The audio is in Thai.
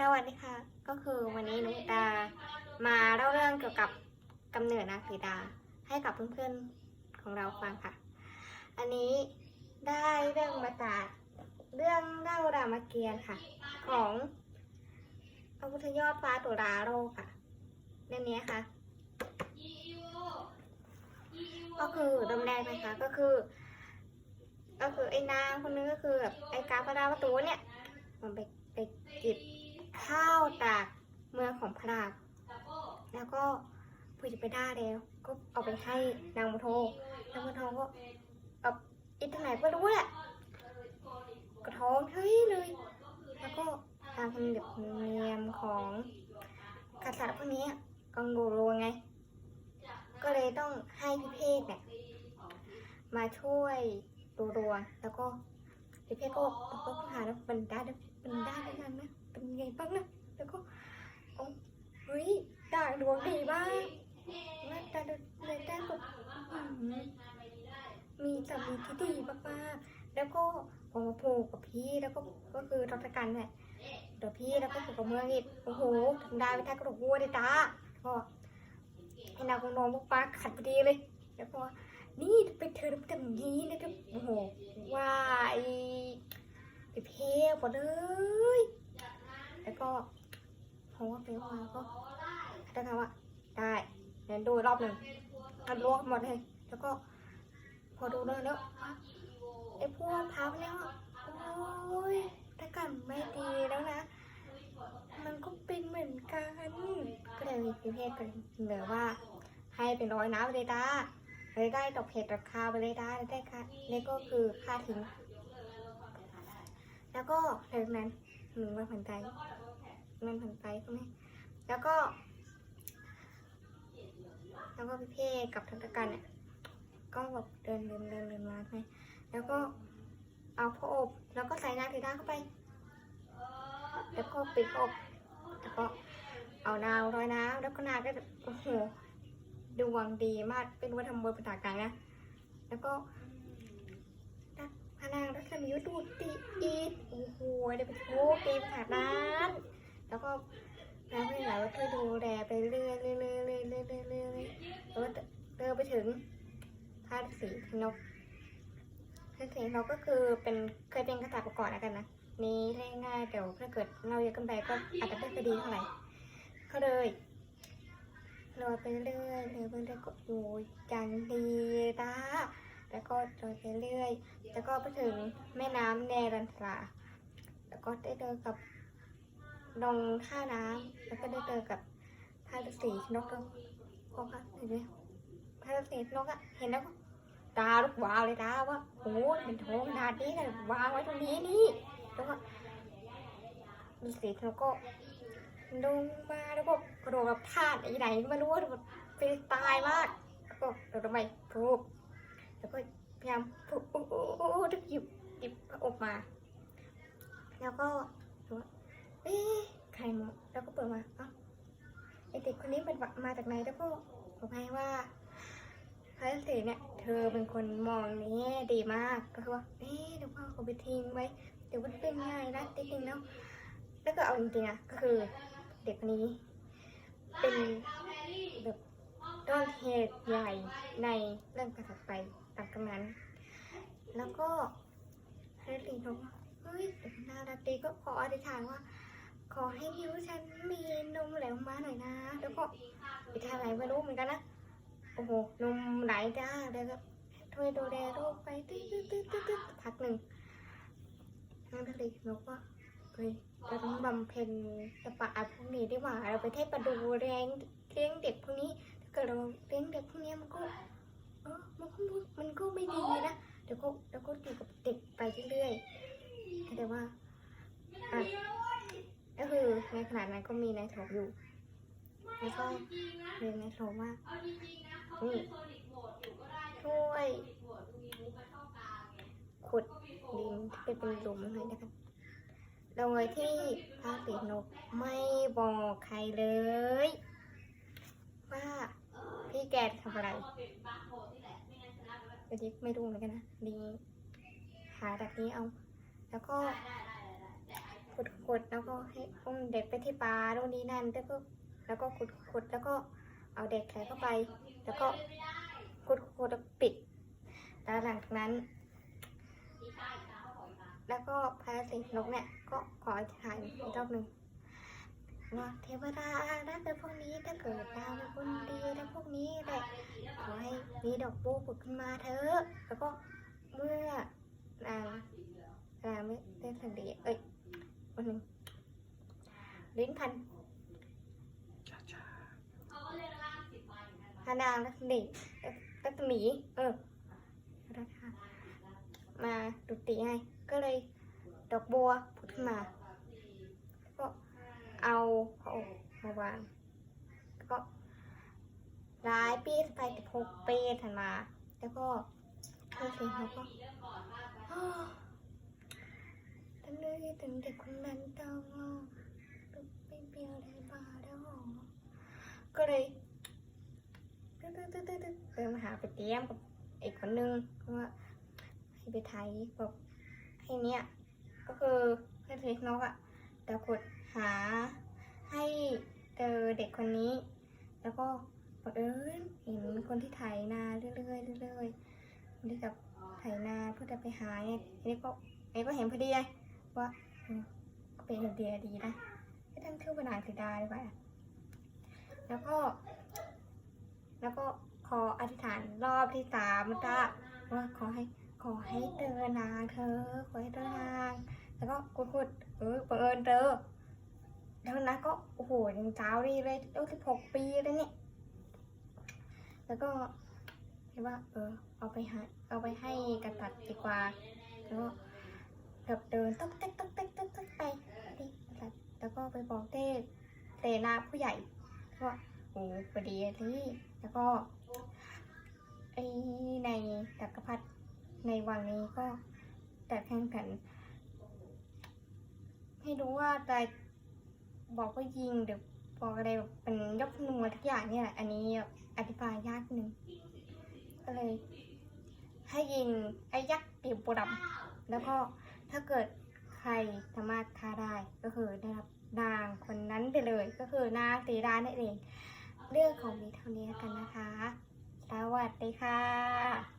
สวัสดีค่ะ ก็คือวันนี้หนุตามาเล่าเรื่องเกี่ยวกับกำเนิดนางสีดาให้กับเพื่อนๆของเราฟังค่ะ อันนี้ได้เรื่องมาจากเรื่องเล่ารามเกียรติ์ค่ะ ของพระพุทธยอดฟ้าตุลาโลกค่ะเรื่องนี้ค่ะ ก็คือดำแดงนะคะก็คือ ก็คือไอ้นางคนนึงก็คือแบบไอ้กาพระดาประตูเนี่ยมันไป ข้าเมืองของพระราชแล้วก็ผู้จะไปได้แล้ว ก็เอาไปให้นางมโทนางมโทก็เอาอิทางไหนก็รู้แหละกระท้องเฮ้ยเลย แล้วก็ตามธรรมเนียมเนียมของกษัตริย์พวกนี้กังโรไง ก็เลยต้องให้พิเภกเนี่ยมาช่วยดูดวงแล้วก็พิเภกก็บอกว่าหาแล้วเป็นได้เป็นได้ด้วยกันนะเป็นไงบ้างนะแล้วก็โอ้เฮ้ยด่างดวงดีมากว่าด่างเลยได้แบบอื้อหือมีสามีที่ดีมากๆแล้ว ก็พอมาผูกกับพี่แล้วก็ก็คือรัชกันเนี่ยเดี๋ยวพี่แล้วก็ผูกกับเมืองอีกโอ้โหทำได้ไปแท้กระดูกวัวเลยจ้าก็ให้นางคงนอนมุกปลาขัดพอดีเลยแล้วก็นี่ไปเธอทำอย่างนี้นะครับโอ้โหว่าไอไปเพลหมดเลยแล้วก็เพราะว่าไปว่าก็ได้คำว่าได้เดี๋ยวดูรอบหนึ่งอันรวมหมดเลยแล้วก็พอดูเลยแล้ว ไอ้พวกพับเนี่ยโอ้ยถ้ากันไม่ดีแล้วนะ มันก็เป็นเหมือนกันก็เลยพิเภกกันเหลือว่า ให้เป็นร้อยน้ำไปเลยจ้าเลยได้ตกเพจราคาไปเลยได้ได้ค่ะนี่ก็คือค่าทิ้ง แล้วก็หลังจานั้นหนึ่งวันผ่านไปมันผ่านไปใช่ไหมแล้วก็ แล้วก็พี่เพ่กับทักกันเนี่ยก็แบบเดินเดินเดินเดินมาใช่ไหม แล้วก็เอาผ้าอบ แล้วก็ใส่น้ำถือน้าเข้าไป แล้วก็ปิดอบ แล้วก็เอานาวร้อยน้ำแล้วก็นาก็โอ้โหดวงดีมากเป็นว่าทำบนปฐากัางนะ แล้วก็พนางรัศมีดูติอีดโอ้โหเดี๋ยวไปโชว์เกมขาดร้าน แล้วก็ร้านไม่ไหนว่าเธอดูแลไปเรื่อยเรื่อยเรื่อยเรื่อยเรื่อยเรื่อยแล้วเธอไปถึงพาดสีนก พระฤากก็คือเป็นเคยเป็นกษัตริย์มาก่อนแล้วกันนะนี้เล่นง่ายแต่ว่าถ้าเกิดเราเยอะเกันไปก็อาจจะไม่ค่อยดีเท่าไหร่เขาเลยลอยไปเรื่อยเลยเพื่อนได้กดอยู่จังดีตาแล้วก็ลอยไปเรื่อย แล้วก็ไปถึงแม่น้ำเนรันทราแล้วก็ได้เจอกับลงท่าน้ำแล้วก็ได้เจอกับพระฤาษีนกแล้วพอค่ะเห็นไหมพระฤาษีนกอะเห็นแล้ว ตาลุกวาวเลยตาว่าโอ้โหเป็นโถขนาดนี้เลยวางไว้ตรงนี้นี่แล้วก็ฤาษีนกก็ลงมาแล้วก็กระโดดแบบพลาดไอ้ไหนไม่รู้ว่าแบบฟรีสไตล์มากแล้วก็โดดไปพูบแล้วก็พยายามพูบโอ้โหโอ้โหดึกหยิบหยิบพระอบมา แล้วก็ดูว่าเอ๊ะใครมาแล้วก็เปิดมาเอ้าไอเด็กคนนี้เป็นมาจากไหนแล้วก็บอกให้ว่า พระฤาษีเนี่ยเธอเป็นคนมองในแง่ดีมากก็คือว่าเอ๊ะเดี๋ยวพ่อเขาไปทิ้งไว้เดี๋ยวมันเป็นไงนะจริงๆแล้วแล้วก็เอาจริงๆอะก็คือเด็กคนนี้ เป็นแบบต้นเหตุใหญ่ในเรื่องการถัดไปตามกำนั้น แล้วก็เฮลิงบอกว่าเฮ้ยนาราตีก็ขออธิษฐานว่า ขอให้ผิวฉันมีนมไหลออกมาหน่อยนะ แล้วก็ไปทานอะไรไม่รู้เหมือนกันนะ โอ้โห นมไหลจ้าแล้วก็ช่วยดูแลโรคไปตึ๊ดตึ๊ดตึ๊ดตึ๊ดตึ๊ดพักหนึ่งนางทะเลบอกว่าเฮ้ยเราต้องบำเพ็ญสปะอาพวกนี้ดีกว่า เราไปเทศประดูแรงเลี้ยงเด็กพวกนี้ถ้าเกิดเราเลี้ยงเด็กพวกนี้มันก็เออมันก็มันก็ไม่ดีนะเดี๋ยวก็เดี๋ยวก็อยู่กับเด็กไปเรื่อยๆแต่ว่าอะก็คือในขณะนั้นก็มีนายโถอยู่ แล้วก็เรียนนโถว่านี่ช่วยขุดดินที่เป็นหลุมให้นะคะโดยที่พระปีนกไม่บอกใครเลย ว่าพี่แกทำอะไรเดี๋ยวนี้ไม่รู้เหมือนกันนะดีหาจากนี้เอา แล้วก็ขุดขุดแล้วก็ให้อุ้มเด็กไปที่ปลาโน่นนี่นั่นแล้วก็ แล้วก็ขุดขุดแล้วก็เอาเด็กใส่เข้าไป แล้วก็ขุดขุดแล้วปิด แล้วหลังจากนั้น แล้วก็พาสินกเนี่ยก็ขออธิษฐานอีกรอบหนึ่งว่าเทวดาถ้าเกิดพวกนี้ถ้าเกิดดาวเป็นคนดีแล้วพวกนี้แหละขอให้มีดอกบัวผุดขึ้นมาเถอะแล้วก็เมื่ออ่าอ่าไม่ได้สันดีเอ้ยวันหนึ่งลิ้นพัน ช้าช้า พานางรัศมีรัศมี เออรัฐามาดุติให้ก็เลยดอกบัวผุดขึ้นมา ก็เอาพระอบมาวางก็หลายปีไปสิบหกปีถัดมา แล้วก็เข้าสิเขาก็อ้อตั้งเลยถึงเด็กคนนั้นเจ้าว่าลูกไม่เบียวเลยบาแล้วหรอก็เลยตึ๊ดตึ๊ดตึ๊ดตึ๊ดตึ๊ดเดินมา หาไปเตรียมกับอีกคนนึงว่าให้ไปไทยบอกให้เนี้ยก็คือเพื่อนเล็กนกอะแต่กดหาให้เจอเด็กคนนี้ แล้วก็บังเอิญเห็นคนที่ไถนาเรื่อยๆเรื่อยๆนี่กับไถนาเพื่อจะไปหาเนี่ยอันนี้ก็อันนี้ก็เห็นพอดีเลยว่าเออก็เป็นไอเดียดีนะให้ตั้งชื่อเป็นางสีดาดีกว่าแล้วก็ แล้วก็ ขออธิษฐานรอบที่สามจ้าว่าขอให้ขอให้เจอนางเธอขอให้เจอนางแล้วก็กุดกุดเออบังเอิญเจอแล้วนะก็โอ้โหยังเจ้าดีเลยอาสิบหกปีเลยเนี่ยแล้วก็คิดว่า เออ เอาไปให้เอาไปให้กระตัดดีกว่าแล้วก็แบบเดินต๊อกเต๊กต๊อกเต๊กต๊อกเต๊กไปแล้วก็ไปบอกเต้เตนาผู้ใหญ่ว่าโอ้พอดีที่แล้วก็ ในจักรพรรดิในวังนี้ก็แต่แข่งกันให้รู้ว่าจะบอกว่ายิงหรือบอกอะไรแบบเป็นยกนัวทุกอย่างเนี่ยแหละอันนี้อธิบายยากนึงก็เลย ให้ยิงไอ้ยักษ์ปีบดำแล้วก็ถ้าเกิดใครสามารถฆ่าได้ก็คือได้รับนางคนนั้นไปเลย ก็คือนางสีดานั่นเอง เรื่องของมีเท่านี้กันนะคะ วัสดีค่ะ